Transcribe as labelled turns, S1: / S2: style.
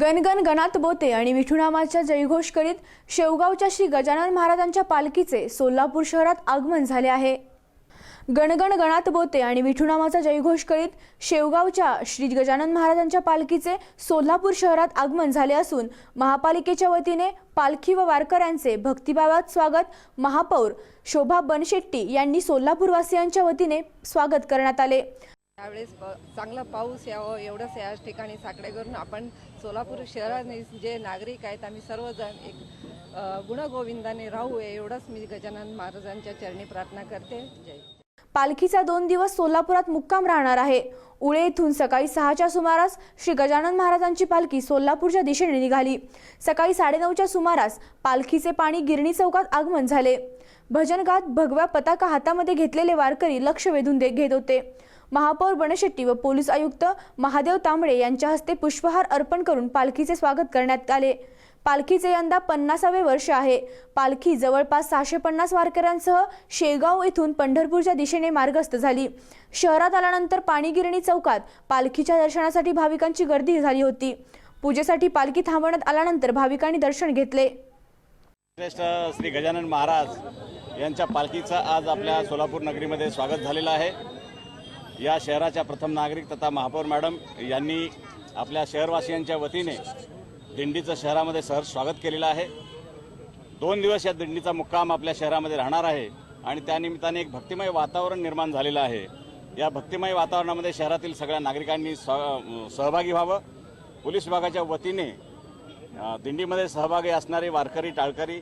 S1: गणगण गणात बोते आणि विठुनामाच्या जयघोष करीत शेवगावच्या श्री गजानन महाराजांच्या पालखीचे सोलापूर शहरात आगमन झाले आहे. गणगण गणात बोते आणि विठुनामाचा जयघोष करीत शेवगावच्या श्री गजानन महाराजांच्या पालखीचे सोलापूर शहरात आगमन झाले असून महापालिकेच्या वतीने पालखी व वारकऱ्यांचे भक्तिभावात स्वागत महापौर शोभा बनशेट्टी यांनी सोलापूरवासियांच्या वतीने स्वागत करण्यात आले.
S2: त्यावेळेस प- चांगला पाऊस यावं एवढंच या ठिकाणी साकडे करून आपण सोलापूर शहराने जे नागरिक आहेत आम्ही सर्वजण एक गुणगोविंदाने राहू एवढंच मी गजानन महाराजांच्या चरणी प्रार्थना करते. जय
S1: पालखीचा दोन दिवस सोलापुरात मुक्काम राहणार आहे. उळे येथून सकाळी सहाच्या सुमारास श्री गजानन महाराजांची पालखी सोलापूरच्या दिशेने निघाली. सकाळी साडेनऊच्या सुमारास पालखीचे पाणी गिरणी चौकात आगमन झाले. भजन गात भगव्या पताका हातामध्ये घेतलेले वारकरी लक्ष वेधून दे घेत होते. महापौर बनशेट्टी व पोलीस आयुक्त महादेव तांबडे यांच्या हस्ते पुष्पहार अर्पण करून पालखीचे स्वागत करण्यात आले. पालखीचे यंदा पन्नासावे वर्ष आहे. पालखी जवळपास सहाशे पन्नास वारकऱ्यांसह शेगाव येथून पंढरपूरच्या दिशेने मार्गस्थ झाली. शहरात आल्यानंतर पाणीगिरणी चौकात पालखीच्या दर्शनासाठी भाविकांची गर्दी झाली होती. पूजेसाठी पालखी थांबवण्यात आल्यानंतर भाविकांनी दर्शन घेतले.
S3: श्रेष्ठ श्री गजानन महाराज यांच्या पालखीचं आज आपल्या सोलापूर नगरीमध्ये स्वागत झालेलं आहे. या शहराच्या प्रथम नागरिक तथा महापौर मॅडम यांनी आपल्या शहरवासियांच्या वतीने दिंडीचं शहरामध्ये सहर्ष स्वागत केलेलं आहे. दोन दिवस या दिंडीचा मुक्काम आपल्या शहरामध्ये राहणार आहे आणि त्यानिमित्ताने एक भक्तिमय वातावरण निर्माण झालेलं आहे. या भक्तिमय वातावरणामध्ये शहरातील सगळ्या नागरिकांनी सहभागी व्हावं. पोलीस विभागाच्या वतीने दिंडीमध्ये सहभागी असणारे वारकरी टाळकरी